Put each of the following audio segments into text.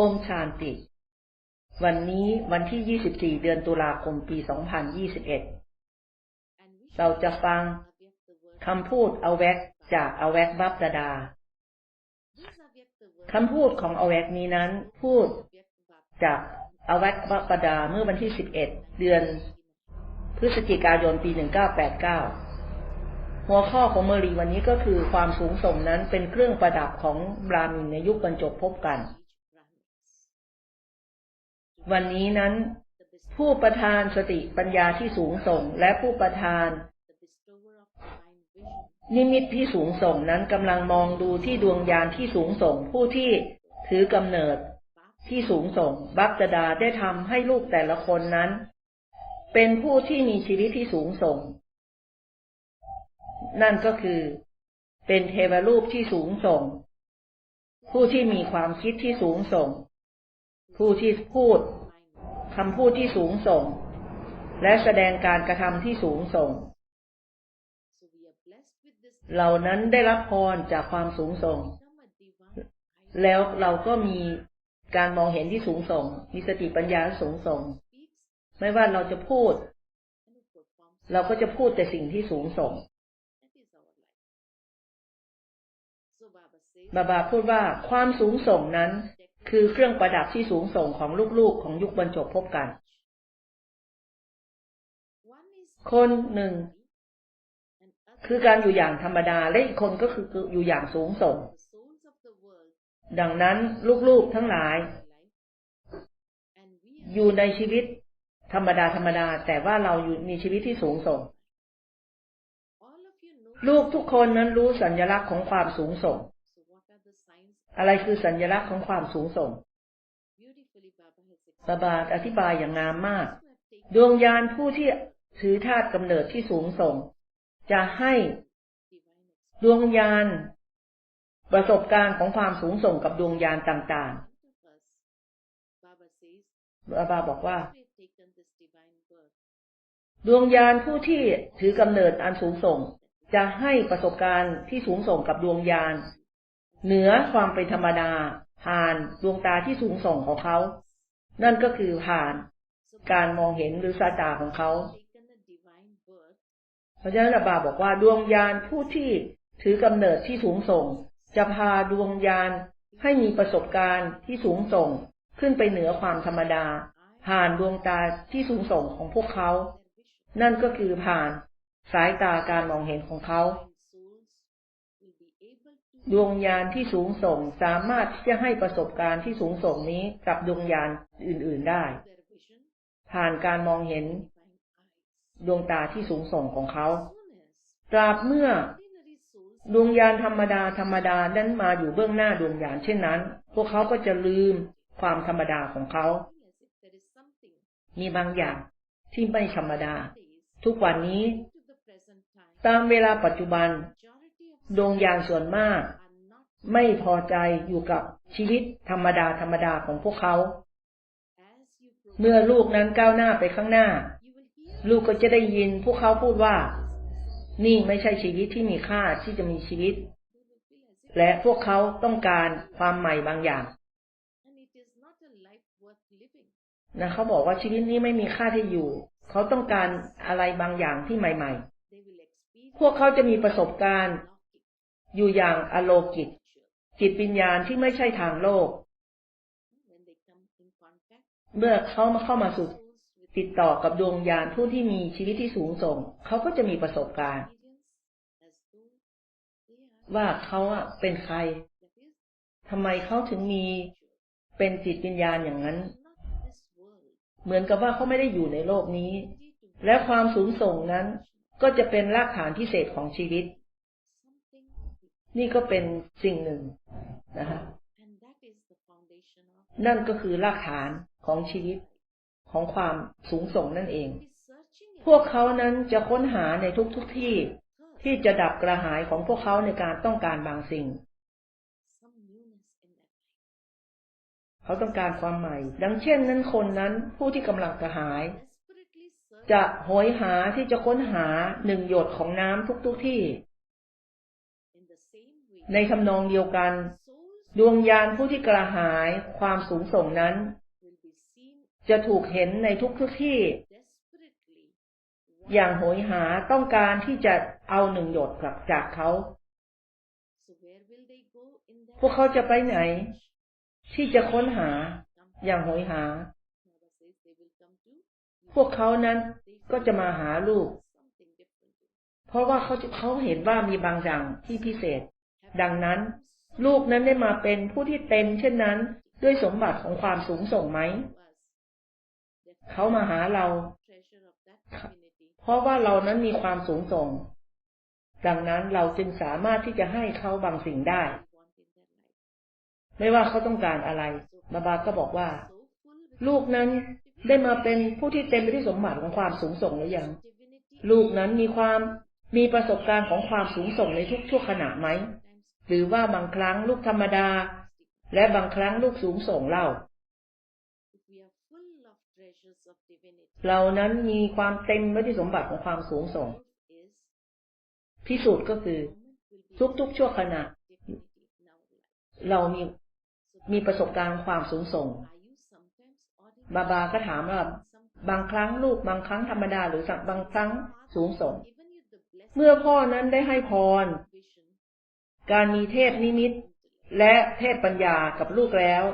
โอมชานติ วันนี้วันที่ 24 เดือนตุลาคม ปี 2021 เราจะฟังคำพูดเอาแวกจากเอาแวกบับดาดา คำพูดของเอาแวกนี้นั้น พูดจากเอาแวกบับดาเมื่อวันที่ 11 เดือน พฤศจิกายนปี 1989 หัวข้อของเมรีวันนี้ก็คือความสูงส่งนั้นเป็นเครื่องประดับของบรามินในยุคบรรจบพบกัน วันนี้นั้น ผู้ประทานสติปัญญาที่สูงส่ง และผู้ประทาน นิมิตที่สูงส่งนั้นกำลังมองดูที่ดวงยานที่สูงส่ง ผู้ที่ถือกำเนิดที่สูงส่ง บัพดาได้ทำให้ลูกแต่ละคนนั้น เป็นผู้ที่มีชีวิตที่สูงส่ง นั่นก็คือ เป็นเทวรูปที่สูงส่ง ผู้ที่มีความคิดที่สูงส่ง ผู้ที่พูด คำพูดที่สูงส่ง และแสดงการกระทำที่สูงส่ง เหล่านั้นได้รับพรจากความสูงส่ง แล้วเราก็มีการมองเห็นที่สูงส่ง มีสติปัญญาสูงส่ง ไม่ว่าเราจะพูด เราก็จะพูดแต่สิ่งที่สูงส่งบาบาพูดว่าความสูงส่งนั้น คือเครื่องประดับที่สูงส่งของลูกๆ ของยุคบรรจบพบกัน คนหนึ่ง คือการอยู่อย่างธรรมดา และอีกคนก็คืออยู่อย่างสูงส่ง ดังนั้นลูกๆทั้งหลาย อยู่ในชีวิตธรรมดาธรรมดา แต่ว่าเราอยู่มีชีวิตที่สูงส่ง ลูกทุกคนนั้นรู้สัญลักษณ์ของความสูงส่ง อะไรคือสัญลักษณ์ของความสูงส่งบาบาอธิบายอย่างงามมาก ดวงยานผู้ที่ถือธาตุกำเนิดที่สูงส่ง จะให้ดวงยาน ประสบการณ์ของความสูงส่งกับดวงยานต่างๆบาบาบอกว่า ดวงยานผู้ที่ถือกำเนิดอันสูงส่ง จะให้ประสบการณ์ที่สูงส่งกับดวงยาน เหนือความเป็นธรรมดาผ่านดวงตาที่สูงส่งของเขา นั่นก็คือผ่านการมองเห็นหรือสายตาของเขา เพราะฉะนั้นบาบอกว่าดวงยานผู้ที่ถือกำเนิดที่สูงส่ง จะพาดวงยานให้มีประสบการณ์ที่สูงส่ง ขึ้นไปเหนือความธรรมดา ผ่านดวงตาที่สูงส่งของพวกเขา นั่นก็คือผ่านสายตาการมองเห็นของเขา ดวงยานที่สูงส่งสามารถที่จะให้ประสบการณ์ที่สูงส่งนี้กับดวงยานอื่น ๆได้ ผ่านการมองเห็น ดวงตาที่สูงส่งของเขา ตราบเมื่อดวงยานธรรมดาธรรมดานั้นมาอยู่เบื้องหน้าดวงยานเช่นนั้น พวกเขาก็จะลืมความธรรมดาของเขา มีบางอย่างที่ไม่ธรรมดา ทุกวันนี้ ตามเวลาปัจจุบัน ดวงยานส่วนมาก ไม่พอใจอยู่กับชีวิตธรรมดาธรรมดาของพวกเขา เมื่อลูกนั้นก้าวหน้าไปข้างหน้า ลูกก็จะได้ยินพวกเขาพูดว่า นี่ไม่ใช่ชีวิตที่มีค่าที่จะมีชีวิต และพวกเขาต้องการความใหม่บางอย่างนะเขาบอกว่าชีวิตนี้ไม่มีค่าที่อยู่ เขาต้องการอะไรบางอย่างที่ใหม่ ๆ พวกเขาจะมีประสบการณ์ อยู่อย่างอโลกิต จิตวิญญาณที่ไม่ใช่ทางโลก เมื่อเขามาเข้ามาสู่ติดต่อกับดวงญาณผู้ที่มีชีวิตที่สูงส่ง เขาก็จะมีประสบการณ์ ว่าเขาอะเป็นใครทำไมเขาถึงมีเป็นจิตวิญญาณอย่างนั้น เหมือนกับว่าเขาไม่ได้อยู่ในโลกนี้ และความสูงส่งนั้นก็จะเป็นรากฐานพิเศษของชีวิต นี่ก็เป็นสิ่งหนึ่งนะคะนั่นก็คือรากฐานของชีวิตของความสูงส่งนั่นเอง พวกเขานั้นจะค้นหาในทุกทุกที่ที่จะดับกระหายของพวกเขาในการต้องการบางสิ่ง เขาต้องการความใหม่ ดังเช่นนั้นคนนั้นผู้ที่กำลังกระหาย จะหอยหาที่จะค้นหาหนึ่งหยดของน้ำทุกทุกที่ ในทำนองเดียวกัน ดวงยานผู้ที่กระหายความสูงส่งนั้น จะถูกเห็นในทุกทุกที่ อย่างโหยหาต้องการที่จะเอาหนึ่งหยดกลับจากเขา พวกเขาจะไปไหน ที่จะค้นหา อย่างโหยหา พวกเขานั้นก็จะมาหาลูกเพราะว่าเขาเขาเห็นว่ามีบางอย่างที่พิเศษ ดังนั้น ลูกนั้นได้มาเป็นผู้ที่เต็ม เช่นนั้น ด้วยสมบัติของความสูงส่งไหม เขามาหาเรา เพราะว่าเรานั้นมีความสูงส่ง ดังนั้นเราจึงสามารถที่จะให้เขาบางสิ่งได้ ไม่ว่าเขาต้องการอะไร บาบาก็บอกว่า ลูกนั้นได้มาเป็นผู้ที่เต็มไปด้วยสมบัติของความสูงส่งหรือยัง ลูกนั้นมีความมีประสบการณ์ของความสูงส่งในทุกช่วขณะไหม หรือว่าบางครั้งลูกธรรมดา และบางครั้งลูกสูงส่งเล่า เรานั้นมีความเต็มไปด้วยสมบัติของความสูงส่ง พิสูจน์ก็คือทุกๆชั่วขณะ เรามีมีประสบการณ์ความสูงส่ง บาบาก็ถามว่าบางครั้งลูกบางครั้งธรรมดาหรือสักบางครั้งสูงส่ง เมื่อพ่อนั้นได้ให้พร การมีเทพนิมิต และเทพปัญญากับลูกแล้ว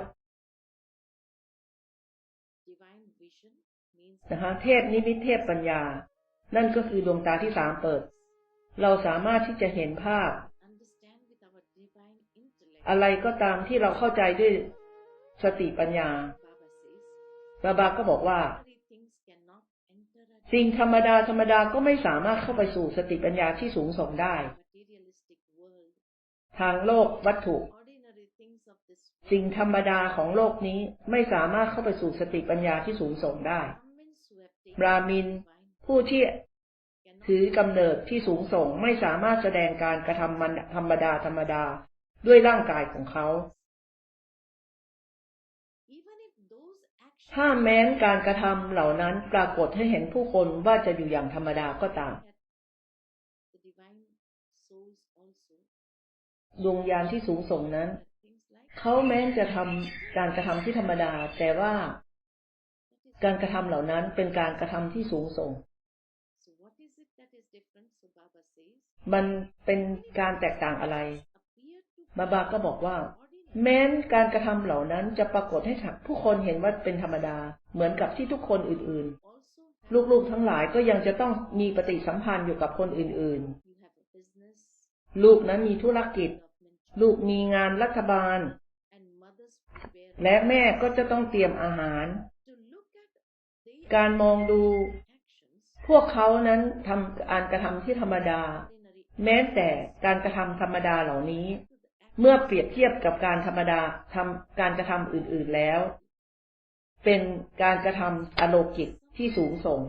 นะคะเทพนิมิตเทพปัญญา นั่นก็คือดวงตาที่สามเปิด เราสามารถที่จะเห็นภาพ อะไรก็ตามที่เราเข้าใจด้วยสติปัญญาบาบาก็บอกว่า สิ่งธรรมดาธรรมดาก็ไม่สามารถเข้าไปสู่สติปัญญาที่สูงส่งได้ ทางโลกวัตถุ สิ่งธรรมดาของโลกนี้ไม่สามารถเข้าไปสู่สติปัญญาที่สูงส่งได้ บรามิน ผู้ที่ถือกำเนิดที่สูงส่งไม่สามารถแสดงการกระทำมันธรรมดาธรรมดาด้วยร่างกายของเขา ถ้าแม้นการกระทำเหล่านั้นปรากฏให้เห็นผู้คนว่าจะอยู่อย่างธรรมดาก็ตาม ดวงยานที่สูงส่งนั้น เขาแม้นจะทำการกระทำที่ธรรมดา แต่ว่าการกระทำเหล่านั้นเป็นการกระทำที่สูงส่ง มันเป็นการแตกต่างอะไร บาบาก็บอกว่า แม้นการกระทำเหล่านั้นจะปรากฏให้ผู้คนเห็นว่าเป็นธรรมดา เหมือนกับที่ทุกคนอื่นๆ ลูกๆทั้งหลายก็ยังจะต้องมีปฏิสัมพันธ์อยู่กับคนอื่นๆ ลูกนั้นมีธุรกิจ ลูกมีงานรัฐบาล และแม่ก็จะต้องเตรียมอาหาร การมองดู พวกเขานั้นทำการกระทำที่ธรรมดา แม้แต่การกระทำธรรมดาเหล่านี้ เมื่อเปรียบเทียบกับการธรรมดาทำการกระทำอื่น ๆแล้ว เป็นการกระทำอโลกิตที่สูงส่ง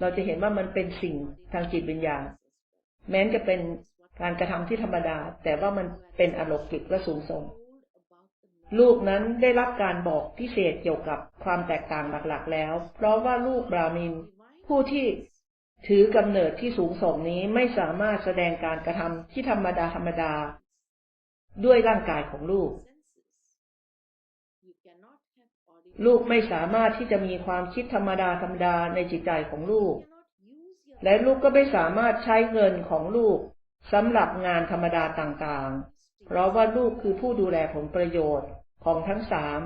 เราจะเห็นว่ามันเป็นสิ่งทางจิตวิญญาณแม้จะเป็น การกระทำที่ธรรมดา แต่ว่ามันเป็นอโลกิตและสูงส่ง ลูกนั้นได้รับการบอกพิเศษเกี่ยวกับความแตกต่างหลักๆแล้ว เพราะว่าลูกบรามิน ผู้ที่ถือกำเนิดที่สูงส่งนี้ไม่สามารถแสดงการกระทำที่ธรรมดาธรรมดา ด้วยร่างกายของลูก ลูกไม่สามารถที่จะมีความคิดธรรมดาธรรมดาในจิตใจของลูก และลูกก็ไม่สามารถใช้เงินของลูก สำหรับงานธรรมดาต่างๆ เพราะว่าลูกคือผู้ดูแลผลประโยชน์ของทั้งสาม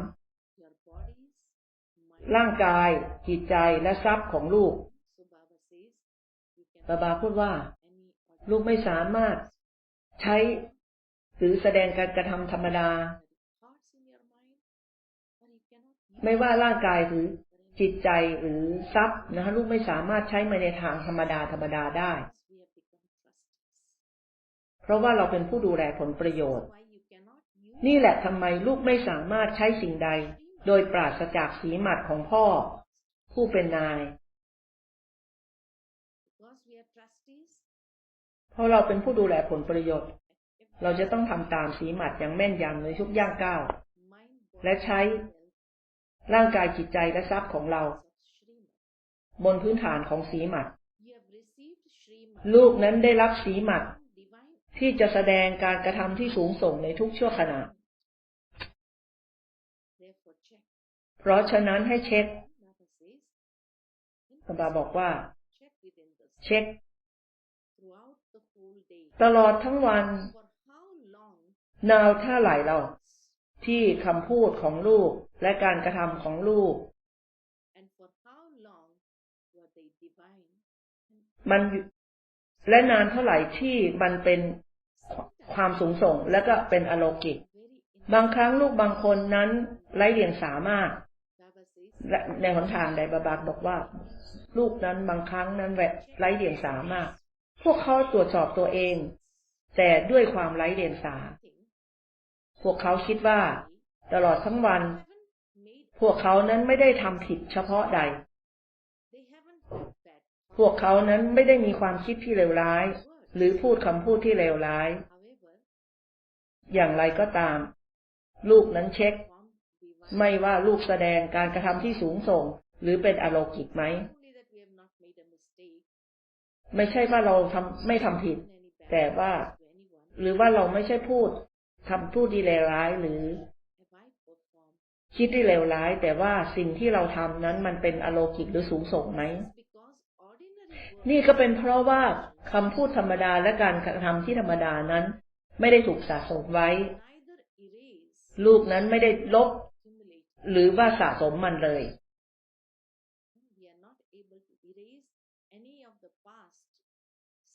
ร่างกาย จิตใจและทรัพย์ของลูกบาบาพูดว่า ลูกไม่สามารถใช้หรือแสดงการกระทำธรรมดา ไม่ว่าร่างกายหรือจิตใจหรือทรัพย์นะคะลูกไม่สามารถใช้มาในทางธรรมดาธรรมดาได้ เพราะว่าเราเป็นผู้ดูแลผลประโยชน์ นี่แหละทำไมลูกไม่สามารถใช้สิ่งใด โดยปราศจากสีหมัดของพ่อ ผู้เป็นนาย เพราะเราเป็นผู้ดูแลผลประโยชน์ เราจะต้องทำตามสีหมัดอย่างแม่นยำในทุกย่างก้าว และใช้ร่างกายจิตใจและทรัพย์ของเรา บนพื้นฐานของสีหมัด ลูกนั้นได้รับสีหมัด ที่จะแสดงการกระทำที่สูงส่งในทุกชั่วขณะ เพราะฉะนั้นให้เช็ค Baba says, พระบาบอกว่า เช็ค ตลอดทั้งวัน นาวเท่าไหร่เรา ที่คำพูดของลูกและการกระทำของลูก มันและนานเท่าไหร่ที่มันเป็น ความสูงส่งและก็เป็นอโลกิก บางครั้งลูกบางคนนั้นไร้เดียงสามารถในหนทางใดบาบากบอกว่า ลูกนั้นบางครั้งนั้นแหวะไร้เดียงสามากพวกเขาตรวจสอบตัวเอง แต่ด้วยความไร้เดียงสา พวกเขาคิดว่า ตลอดทั้งวัน พวกเขานั้นไม่ได้ทำผิดเฉพาะใด พวกเขานั้นไม่ได้มีความคิดที่เลวร้าย หรือพูดคำพูดที่เลวร้าย อย่างไรก็ตาม ลูกนั้นเช็ค ไม่ว่าลูกแสดงการกระทำที่สูงส่ง หรือเป็นอโลกิกไหม ไม่ใช่ว่าเราทำไม่ทำผิด แต่ว่า หรือว่าเราไม่ใช่พูดทำพูดที่เลวร้ายหรือ คิดที่เลวร้าย แต่ว่าสิ่งที่เราทำนั้นมันเป็นอโลกิกหรือสูงส่งไหมนี่ก็เป็นเพราะว่าคำพูดธรรมดาและการกระทำที่ธรรมดานั้น ไม่ได้ถูกสะสมไว้ neither erase ลูกนั้นไม่ได้ลบ accumulate หรือว่าสะสมมันเลย we are not able to erase any of the past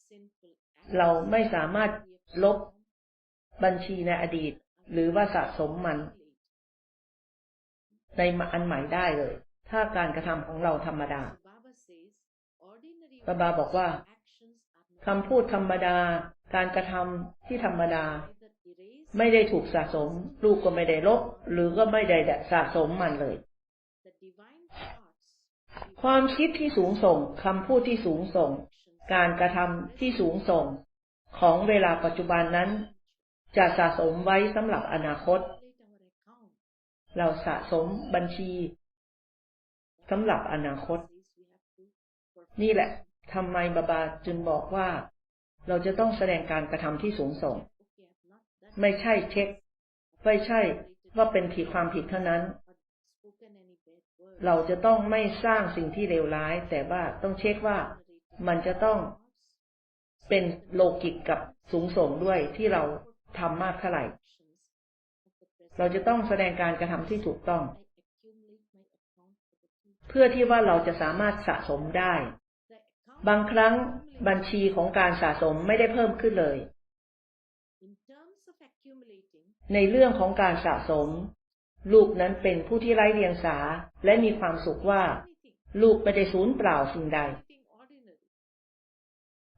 sinful acts เราไม่สามารถ we have ลบ performed บัญชีในอดีต หรือว่าสะสมมัน accumulate. ในอันใหม่ได้เลย ถ้าการกระทำของเราธรรมดา So Baba says ordinary บาบาบอกว่า actions are not คำพูดธรรมดา การกระทำที่ธรรมดา ไม่ได้ถูกสะสม ลูกก็ไม่ได้ลบ หรือก็ไม่ได้สะสมมันเลย ความคิดที่สูงส่งคำพูดที่สูงส่ง การกระทำที่สูงส่ง ของเวลาปัจจุบันนั้น จะสะสมไว้สำหรับอนาคต เราสะสมบัญชีสำหรับอนาคต นี่แหละทำไมบาบาจึงบอกว่า เราจะต้องแสดงการกระทำที่สูงส่ง okay I've not done ไม่ใช่เช็ค ไม่ใช่ว่าเป็นผิดความผิดเท่านั้น or spoken any bad word เราจะต้องไม่สร้างสิ่งที่เลวร้าย แต่ว่าต้องเช็คว่ามันจะต้องเป็นโลกิกกับสูงส่งด้วยที่เราทำมากเท่าไหร่ เราจะต้องแสดงการกระทำที่ถูกต้อง I accumulate my account for the future เพื่อที่ว่าเราจะสามารถสะสมได้ the account บางครั้งบัญชีของการสะสมไม่ได้เพิ่มขึ้นเลย ในเรื่องของการสะสม ลูกนั้นเป็นผู้ที่ไร้เดียงสาและมีความสุขว่า ลูกไม่ได้สูญเปล่าสิ่งใด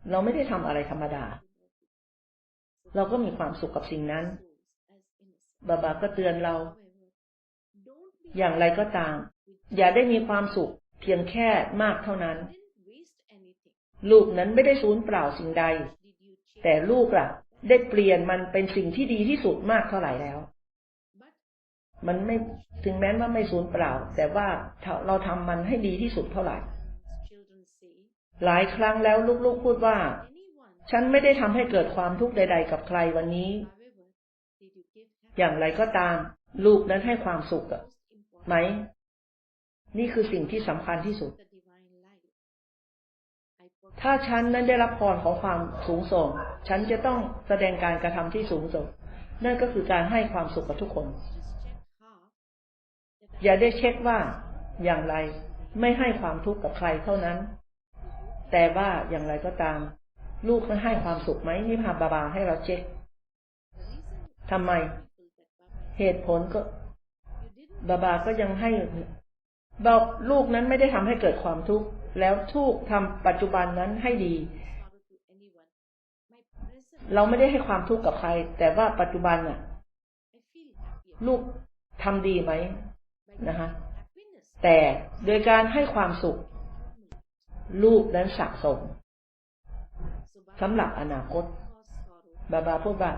เราไม่ได้ทำอะไรธรรมดา เราก็มีความสุขกับสิ่งนั้น บาบาก็เตือนเรา อย่างไรก็ตาม อย่าได้มีความสุขเพียงแค่มากเท่านั้น ลูกนั้นไม่ได้สูญเปล่าสิ่งใด แต่ลูกล่ะ ได้เปลี่ยนมันเป็นสิ่งที่ดีที่สุดมากเท่าไหร่แล้ว มันไม่ถึงแม้ว่าไม่สูญเปล่า แต่ว่าเราทำมันให้ดีที่สุดเท่าไหร่ หลายครั้งแล้วลูกๆพูดว่า ฉันไม่ได้ทำให้เกิดความทุกข์ใด ๆ กับใครวันนี้ อย่างไรก็ตาม ลูกนั้นให้ความสุขอะไหม นี่คือสิ่งที่สำคัญที่สุด ถ้าฉันนั้นได้รับพรของความสูงส่ง ฉันจะต้องแสดงการกระทำที่สูงส่ง นั่นก็คือการให้ความสุขกับทุกคน อย่าได้เช็คว่าอย่างไรไม่ให้ความทุกข์กับใครเท่านั้น แต่ว่าอย่างไรก็ตาม ลูกนั้นให้ความสุขไหมนี่พาบาบาให้เราเช็คทำไม เหตุผลก็ บาบาก็ยังให้บอกลูกนั้นไม่ได้ทำให้เกิดความทุกข์ แล้วทุกทำปัจจุบันนั้นให้ดี เราไม่ได้ให้ความทุกข์กับใคร แต่ว่าปัจจุบันน่ะ ลูกทำดีไหมนะคะแต่โดยการให้ความสุข ลูกนั้นสะสมสำหรับอนาคต บาบาพูดว่า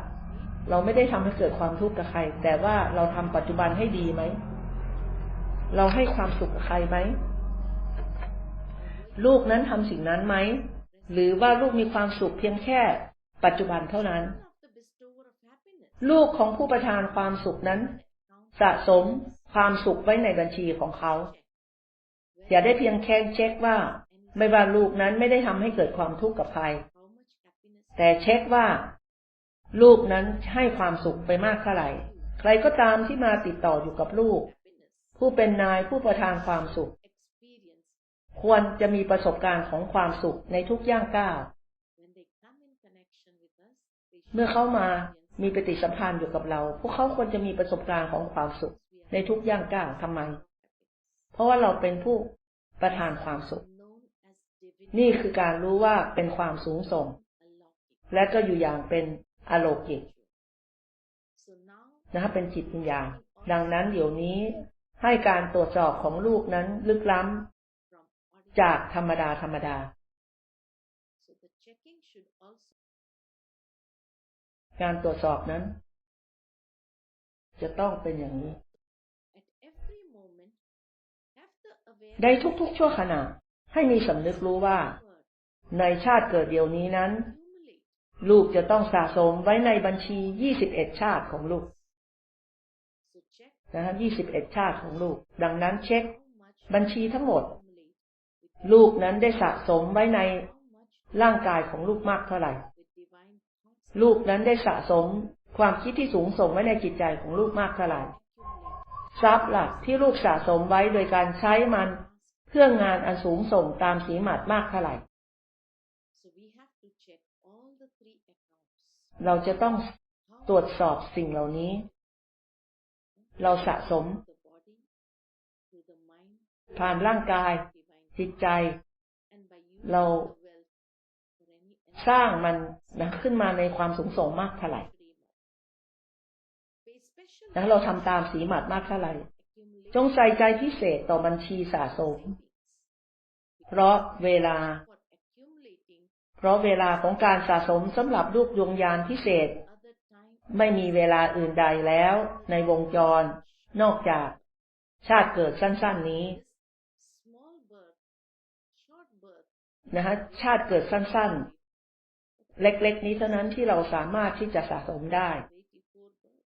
เราไม่ได้ทำให้เกิดความทุกข์กับใคร แต่ว่าเราทำปัจจุบันให้ดีไหม เราให้ความสุขกับใครไหม ลูกนั้นทำสิ่งนั้นไหม หรือว่าลูกมีความสุขเพียงแค่ปัจจุบันเท่านั้น ลูกของผู้ประทานความสุขนั้น สะสมความสุขไว้ในบัญชีของเขา อย่าได้เพียงแค่เช็คว่า ไม่ว่าลูกนั้นไม่ได้ทำให้เกิดความทุกข์กับใคร แต่เช็คว่า ลูกนั้นให้ความสุขไปมากเท่าไหร่ ใครก็ตามที่มาติดต่ออยู่กับลูก ผู้เป็นนายผู้ประทานความสุข ควรจะมีประสบการณ์ของความสุขในทุกย่างก้าวเมื่อเข้ามามีปฏิสัมพันธ์อยู่กับเรา พวกเขาควรจะมีประสบการณ์ของความสุข ในทุกย่างก้าวทำไม เพราะว่าเราเป็นผู้ประทานความสุข นี่คือการรู้ว่าเป็นความสูงส่ง และก็อยู่อย่างเป็นอโลกิกนะครับเป็นจิตวิญญาณดังนั้นเดี๋ยวนี้ให้การตรวจสอบของลูกนั้นลึกล้ำ จากธรรมดาธรรมดา so the checking should also การตรวจสอบนั้น จะต้องเป็นอย่างนี้ at every moment have the awareness ในทุกๆชั่วขณะ ให้มีสำนึกรู้ว่า word ในชาติเกิดเดียวนี้นั้น accumulate ลูกจะต้องสะสมไว้ในบัญชี 21 ชาติของลูก so check นะฮะ21 ชาติของลูก ดังนั้นเช็ค how much บัญชีทั้งหมด accumulate with ลูกนั้นได้สะสมไว้ในร่างกายของลูกมากเท่าไหร่ ลูกนั้นได้สะสมความคิดที่สูงส่งไว้ในจิตใจของลูกมากเท่าไหร่ทรัพย์หล่ะที่ลูกสะสมไว้โดยการใช้มันเพื่องานอันสูงส่งตามสีหมัดมากเท่าไหร่ เราจะต้องตรวจสอบสิ่งเหล่านี้ เราสะสม ผ่านร่างกาย จิตใจ and by using เรา the wealth for any สร้างมันนะขึ้นมาในความสูงส่งมากเท่าไหร่ Pay special นะเราทำตามสีหมัดมากเท่าไหร่ accumulate จงใส่ใจพิเศษต่อบัญชีสะสม savings เพราะเวลา for accumulating เพราะเวลาของการสะสมสำหรับลูกดวงยานพิเศษ other time ไม่มีเวลาอื่นใดแล้วในวงจร นอกจากชาติเกิดสั้นๆนี้ this นะฮะชาติเกิดสั้นๆ เล็กๆ นี้เท่านั้นที่เราสามารถที่จะสะสมได้84 births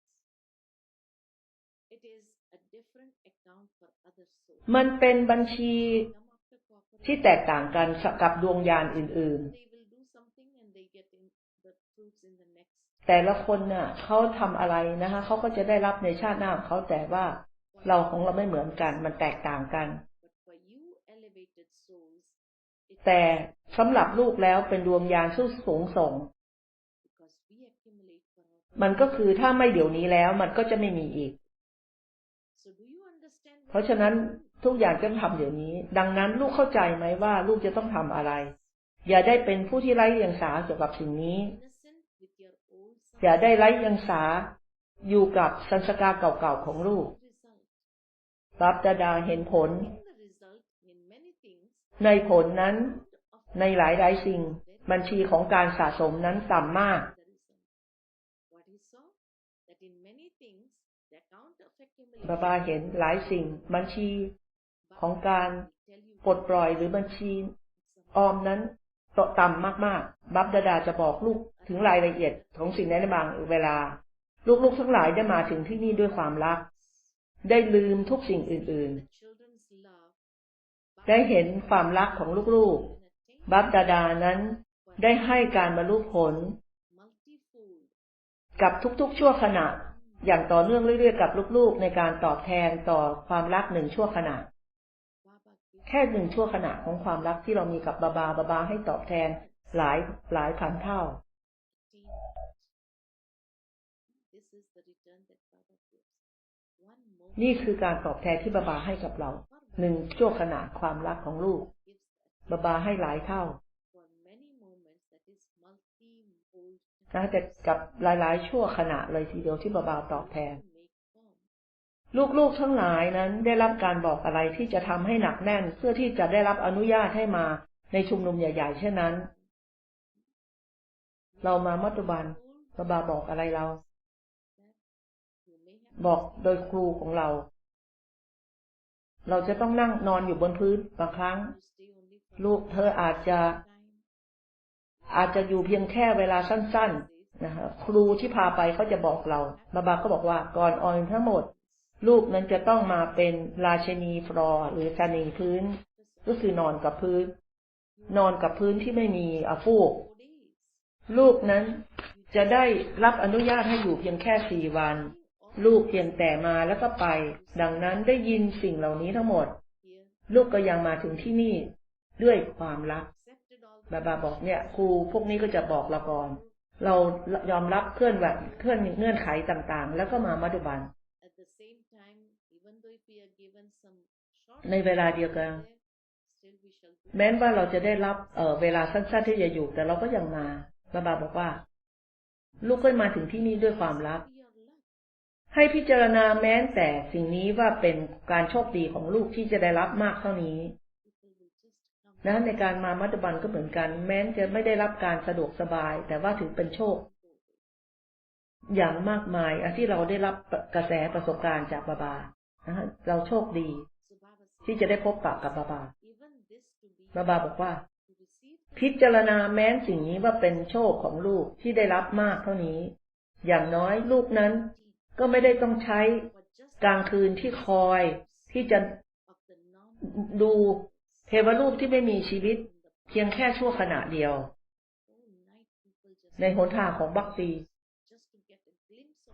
it is a different account for other souls มันเป็นบัญชี come after cooperation ที่แตกต่างกันกับดวงยานอื่น they will do something and they get in the fruits in the next ๆแต่ละคนน่ะเขาทำอะไรนะคะเขาก็จะได้รับในชาติหน้าของเขาแต่ว่าเราของเราไม่เหมือนกัน มันแตกต่างกัน แต่สำหรับลูกแล้วเป็นดวงยานสู้สูงส่ง มันก็คือถ้าไม่เดี๋ยวนี้แล้วมันก็จะไม่มีอีก เพราะฉะนั้นทุกอย่างจะทำเดี๋ยวนี้ ดังนั้นลูกเข้าใจไหมว่าลูกจะต้องทำอะไร อย่าได้เป็นผู้ที่ไร้เดียงสาเกี่ยวกับสิ่งนี้ อย่าได้ไร้เดียงสาอยู่กับสัญชกาเก่าๆของลูกรับดาดาเห็นผล ในผลนั้น ในหลายหลายๆสิ่ง บัญชีของการสะสมนั้นต่ำมาก บาบาเห็นหลายสิ่ง บัญชีของการปลดปล่อยหรือบัญชี ออมนั้นตต่ำมากๆ บับดาดาจะบอกลูกถึงรายละเอียดของสิ่งนั้นในบางเวลา ลูกๆทั้งหลายได้มาถึงที่นี่ด้วยความรัก ได้ลืมทุกสิ่งอื่น ได้เห็นความรักของลูกๆ บับดาดานั้นได้ให้การบรรลุผล กับทุกๆชั่วขณะ อย่างต่อเนื่องเรื่อยๆกับลูกๆ ในการตอบแทนต่อความรักหนึ่งชั่วขณะ แค่หนึ่งชั่วขณะของความรักที่เรามีกับบาบาบาบาให้ตอบแทนหลายหลายพันเท่านี่คือการตอบแทนที่บาบาให้กับเรา หนึ่งชั่วขณะความรักของลูกบาบาให้หลายเท่านะแต่กับหลายๆ ชั่วขณะเลยทีเดียวที่บาบาตอบแทน ลูกๆทั้งหลายนั้นได้รับการบอกอะไรที่จะทำให้หนักแน่นเพื่อที่จะได้รับอนุญาตให้มาในชุมนุมใหญ่ๆเช่นนั้น เรามามัตุบันบาบาบอกอะไรเรา บอกโดยครูของเรา เราจะต้องนั่งนอนอยู่บนพื้นบางครั้ง ลูกเธออาจจะ อาจจะอยู่เพียงแค่เวลาสั้น ๆนะฮะครูที่พาไปเขาจะบอกเราบาบาก็บอกว่าก่อนออนทั้งหมด ลูกนั้นจะต้องมาเป็นราชนีฟลอหรือชนีพื้น ก็คือนอนกับพื้น นอนกับพื้นที่ไม่มีอฟูก ลูกนั้นจะได้รับอนุญาตให้อยู่เพียงแค่สี่วัน ลูกเพียงแต่มาแล้วก็ไป ดังนั้นได้ยินสิ่งเหล่านี้ทั้งหมด ลูกก็ยังมาถึงที่นี่ด้วยความรักบาบาบอกเนี่ยครูพวกนี้ก็จะบอกเราก่อน เรายอมรับเคลื่อนไหวเคลื่อนเงื่อนไขต่างๆ แล้วก็มามัดุบัน ในเวลาเดียวกัน แม้ว่าเราจะได้รับเออเวลาสั้นๆที่จะอยู่ แต่เราก็ยังมาบาบาบอกว่า ลูกก็มาถึงที่นี่ด้วยความรัก ให้พิจารณาแม้แต่สิ่งนี้ว่าเป็นการโชคดีของลูกที่จะได้รับมากเท่านี้นะในการมามัตบันก็เหมือนกัน แม้จะไม่ได้รับการสะดวกสบาย แต่ว่าถือเป็นโชค อย่างมากมายอที่เราได้รับกระแสประสบการณ์จากบาบานะเราโชคดี ที่จะได้พบปะกับบาบาบาบาบอกว่า พิจารณาแม้นสิ่งนี้ว่าเป็นโชคของลูกที่ได้รับมากเท่านี้ อย่างน้อยลูกนั้น ก็ไม่ได้ต้องใช้กลางคืนที่คอยที่จะดูเทวรูปที่ไม่มีชีวิต เพียงแค่ชั่วขณะเดียว ในหนทางของบักตี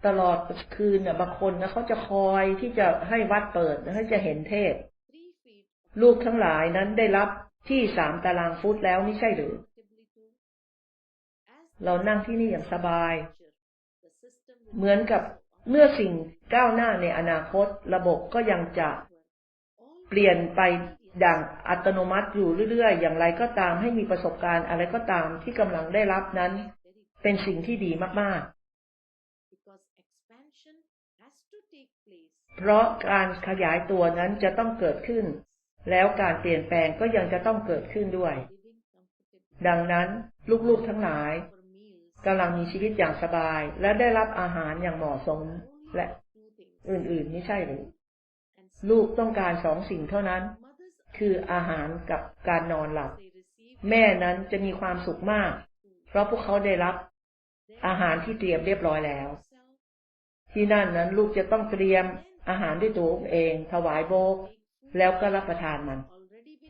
ตลอดคืนน่ะบางคนนะเขาจะคอยที่จะให้วัดเปิดให้จะเห็นเทศ three feet ลูกทั้งหลายนั้นได้รับที่สามตารางฟุตแล้วไม่ใช่หรือ เรานั่งที่นี่อย่างสบาย เหมือนกับ เมื่อสิ่งก้าวหน้าในอนาคตระบบก็ยังจะเปลี่ยนไปดังอัตโนมัติอยู่เรื่อย ๆ อย่างไรก็ตามให้มีประสบการณ์อะไรก็ตามที่กำลังได้รับนั้น เป็นสิ่งที่ดีมาก ๆ เพราะการขยายตัวนั้นจะต้องเกิดขึ้น แล้วการเปลี่ยนแปลงก็ยังจะต้องเกิดขึ้นด้วย ดังนั้นลูก ๆ ทั้งหลาย กำลังมีชีวิตอย่างสบาย และได้รับอาหารอย่างเหมาะสม และอื่นๆไม่ใช่หรือ ลูกต้องการสองสิ่งเท่านั้น คืออาหารกับการนอนหลับ แม่นั้นจะมีความสุขมาก เพราะพวกเขาได้รับ อาหารที่เตรียมเรียบร้อยแล้ว ที่นั่นนั้นลูกจะต้องเตรียมอาหารด้วยตัวเอง ถวายโบก แล้วก็รับประทานมัน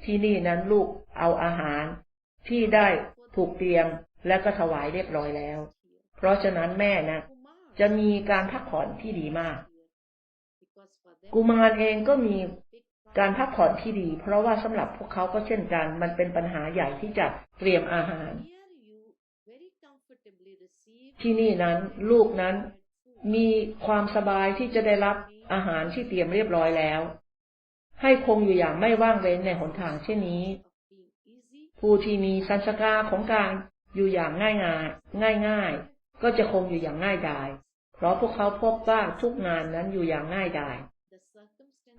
ที่นี่นั้นลูกเอาอาหารที่ได้ถูกเตรียม และก็ถวายเรียบร้อยแล้ว เพราะฉะนั้นแม่นะจะมีการพักผ่อนที่ดีมาก กุมารเองก็มีการพักผ่อนที่ดี เพราะว่าสำหรับพวกเขาก็เช่นกัน มันเป็นปัญหาใหญ่ที่จะเตรียมอาหาร ที่นี่นั้นลูกนั้นมีความสบายที่จะได้รับอาหารที่เตรียมเรียบร้อยแล้ว ให้คงอยู่อย่างไม่ว่างเว้นในหนทางเช่นนี้ ผู้ที่มีสันสกาของการ อยู่อย่างง่ายง่ายง่ายง่ายก็จะคงอยู่อย่างง่ายดาย เพราะพวกเขาพบว่าทุกงานนั้นอยู่อย่างง่ายดาย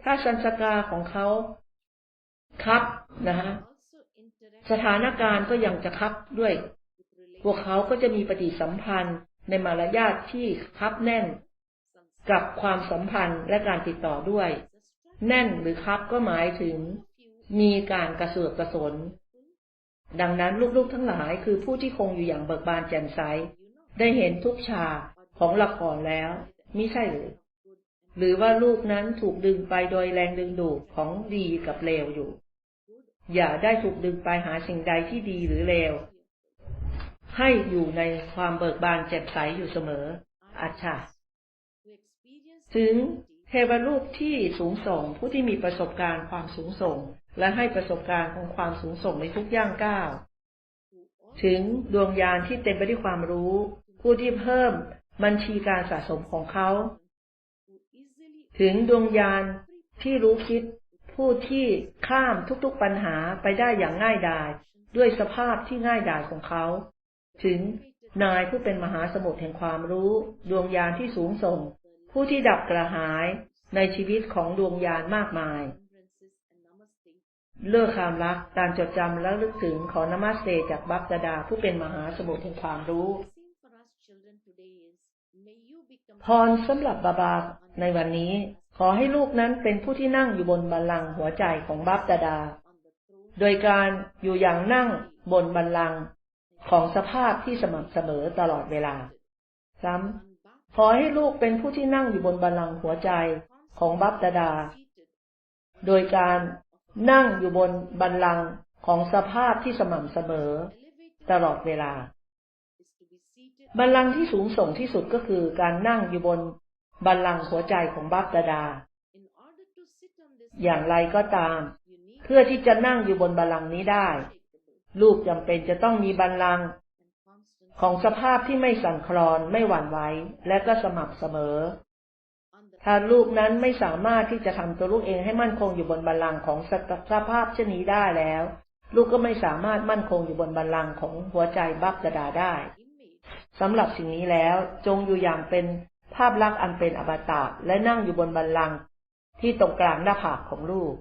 ถ้าสันสกาของเขาครับนะฮะสถานการณ์ก็ยังจะครับด้วย พวกเขาก็จะมีปฏิสัมพันธ์ในมารยาทที่คับแน่น กับความสัมพันธ์และการติดต่อด้วย แน่นหรือครับก็หมายถึง มีการกระเสือกกระสน ดังนั้นลูกๆทั้งหลายคือผู้ที่คงอยู่อย่างเบิกบานแจ่มใส ได้เห็นทุกฉากของละครแล้วมิใช่หรือ หรือว่าลูกนั้นถูกดึงไปโดยแรงดึงดูดของดีกับเลวอยู่ อย่าได้ถูกดึงไปหาสิ่งใดที่ดีหรือเลว ให้อยู่ในความเบิกบานแจ่มใสอยู่เสมอ อัจฉาถึงเทวรูปที่สูงส่งผู้ที่มีประสบการณ์ความสูงส่ง และให้ประสบการณ์ของความสูงส่งในทุกย่างก้าว ถึงดวงญาณที่เต็มไปด้วยความรู้ ผู้ที่เพิ่มบัญชีการสะสมของเขา ถึงดวงญาณที่รู้คิด ผู้ที่ข้ามทุกๆปัญหาไปได้อย่างง่ายดายด้วยสภาพที่ง่ายดายของเขา ถึงนายผู้เป็นมหาสมุทรแห่งความรู้ ดวงญาณที่สูงส่ง ผู้ที่ดับกระหายในชีวิตของดวงญาณมากมาย เลิกความรัก การจดจำและลึกถึงขอนามาสเตจากบัพดาดาผู้เป็นมหาสมุทรแห่งความรู้ พรสำหรับบาบาในวันนี้ ขอให้ลูกนั้นเป็นผู้ที่นั่งอยู่บนบัลลังก์หัวใจของบัพดาดา โดยการอยู่อย่างนั่งบนบัลลังก์ของสภาพที่สม่ำเสมอตลอดเวลา ซ้ำขอให้ลูกเป็นผู้ที่นั่งอยู่บนบัลลังก์หัวใจของบัพดา โดยการ นั่งอยู่บนบัลลังของสภาพที่สม่ำเสมอ ตลอดเวลา บัลลังที่สูงส่งที่สุดก็คือการนั่งอยู่บนบัลลังหัวใจของบัพดาดา อย่างไรก็ตาม เพื่อที่จะนั่งอยู่บนบัลลังนี้ได้ ลูกจำเป็นจะต้องมีบัลลังของสภาพที่ไม่สั่นคลอนไม่หวั่นไหวและก็สม่ำเสมอ ถ้าลูกนั้นไม่สามารถที่จะทำตัวลูกเองให้มั่นคงอยู่บนบัลลังก์ของสภาพเช่นนี้ได้แล้ว ลูกก็ไม่สามารถมั่นคงอยู่บนบัลลังก์ของหัวใจบัพดาดาได้สำหรับสิ่งนี้แล้วจงอยู่อย่างเป็นภาพลักษณ์อันเป็นอมตะและนั่งอยู่บนบัลลังก์ที่ตรงกลางหน้าผากของลูก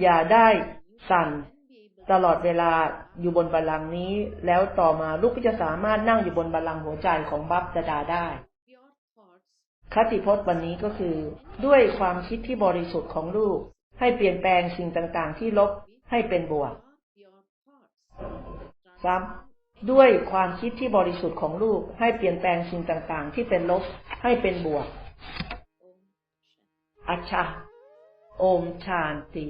อย่าได้สั่นตลอดเวลาอยู่บนบัลลังก์นี้ แล้วต่อมาลูกก็จะสามารถนั่งอยู่บนบัลลังก์หัวใจของบัพดดาได้ คติพจน์วันนี้ก็คือ ด้วยความคิดที่บริสุทธิ์ของลูก ให้เปลี่ยนแปลงสิ่งต่างๆ ที่ลบให้เป็นบวกซ้ำด้วยความคิดที่บริสุทธิ์ของลูก ให้เปลี่ยนแปลงสิ่งต่างๆ ที่เป็นลบให้เป็นบวก อัชชาโอมชานติ